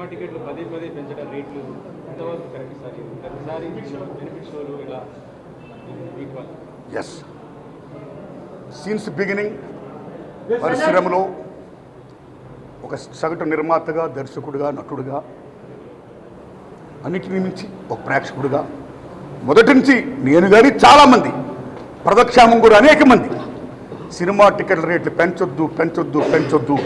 Cinema టికెట్లు పదే పదే పెంచడం రేట్లు ఎంతవరకు కరెక్ట్ సార్? ప్రతిసారి బెనిఫిట్ షోలు ఇలా ఎస్ సిన్స్ బిగినింగ్ పరిశ్రమలో ఒక సగటు నిర్మాతగా దర్శకుడిగా నటుడుగా అన్నిటిని మించి ఒక ప్రేక్షకుడిగా మొదటి నుంచి నేను కానీ చాలామంది ప్రదక్షామం కూడా అనేక మంది సినిమా టికెట్ల రేట్లు పెంచొద్దు పెంచొద్దు పెంచొద్దు.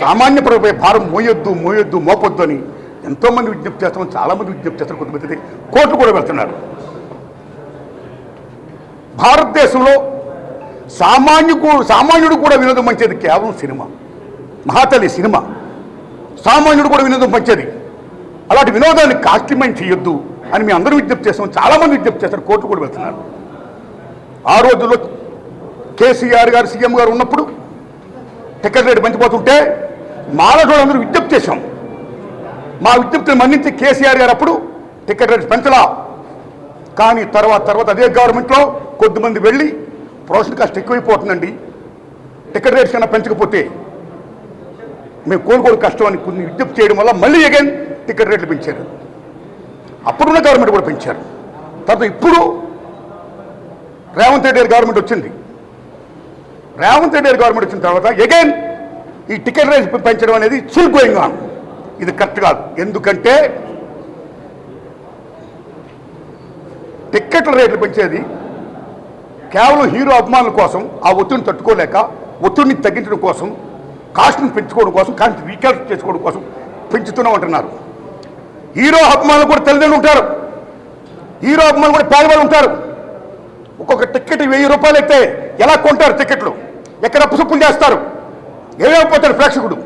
సామాన్య ప్రజలపై భారం మోయొద్దు మోయొద్దు మోపొద్దు అని ఎంతోమంది విజ్ఞప్తి చేస్తాం చాలామంది విజ్ఞప్తి చేస్తారు కొంతమంది కోర్టు కూడా వెళ్తున్నారు. భారతదేశంలో సామాన్యుకు సామాన్యుడు కూడా వినోదం మంచిది కేవలం సినిమా. మహాతల్లి సినిమా. సామాన్యుడు కూడా వినోదం మంచిది అలాంటి వినోదాన్ని కాస్ట్లిమైన్ చేయొద్దు అని మేము అందరూ విజ్ఞప్తి చేస్తాం చాలామంది విజ్ఞప్తి చేస్తారు కోర్టు కూడా వెళ్తున్నారు. ఆ రోజుల్లో కేసీఆర్ గారు సీఎం గారు ఉన్నప్పుడు టికెట్ రేటు పెంచిపోతుంటే మాలటోళ్ళు అందరూ విజ్ఞప్తి చేశాం. మా విజ్ఞప్తిని మన్నించి కేసీఆర్ గారు అప్పుడు టికెట్ రేటు పెంచలా. కానీ తర్వాత తర్వాత అదే గవర్నమెంట్లో కొద్దిమంది వెళ్ళి ప్రొఫెషన్ కాస్ట్ ఎక్కువైపోతుందండి. టికెట్ రేట్స్ కన్నా పెంచకపోతే మేము కోలుకోవడం కష్టం అని కొన్ని విజ్ఞప్తి చేయడం వల్ల మళ్ళీ అగైన్ టికెట్ రేట్లు పెంచారు. అప్పుడున్న గవర్నమెంట్ కూడా పెంచారు. తర్వాత ఇప్పుడు రేవంత్ రెడ్డి గారి గవర్నమెంట్ వచ్చింది. రేవంత్ రెడ్డి గవర్నమెంట్ వచ్చిన తర్వాత అగైన్ ఈ టికెట్ రేట్ పెంచడం అనేది స్టిల్ గోయింగ్ ఆన్ ఇది కరెక్ట్ కాదు. ఎందుకంటే టిక్కెట్ల రేట్లు పెంచేది కేవలం హీరో అభిమానుల కోసం ఆ ఒత్తిడిని తట్టుకోలేక ఒత్తిడిని తగ్గించడం కోసం కాస్ట్ని పెంచుకోవడం కోసం కాస్ట్ రీకాల్క్ చేసుకోవడం కోసం పెంచుతున్నాం అంటున్నారు హీరో అభిమానులు కూడా తల్లిదండ్రులు ఉంటారు. హీరో అభిమానులు కూడా పేదవాళ్ళు ఉంటారు. ఒక్కొక్క టికెట్ వెయ్యి రూపాయలు అయితే ఎలా కొంటారు టిక్కెట్లు ఎక్కడ పుసుపులు చేస్తారు? ఏమైపోతాడు ప్రేక్షకుడు?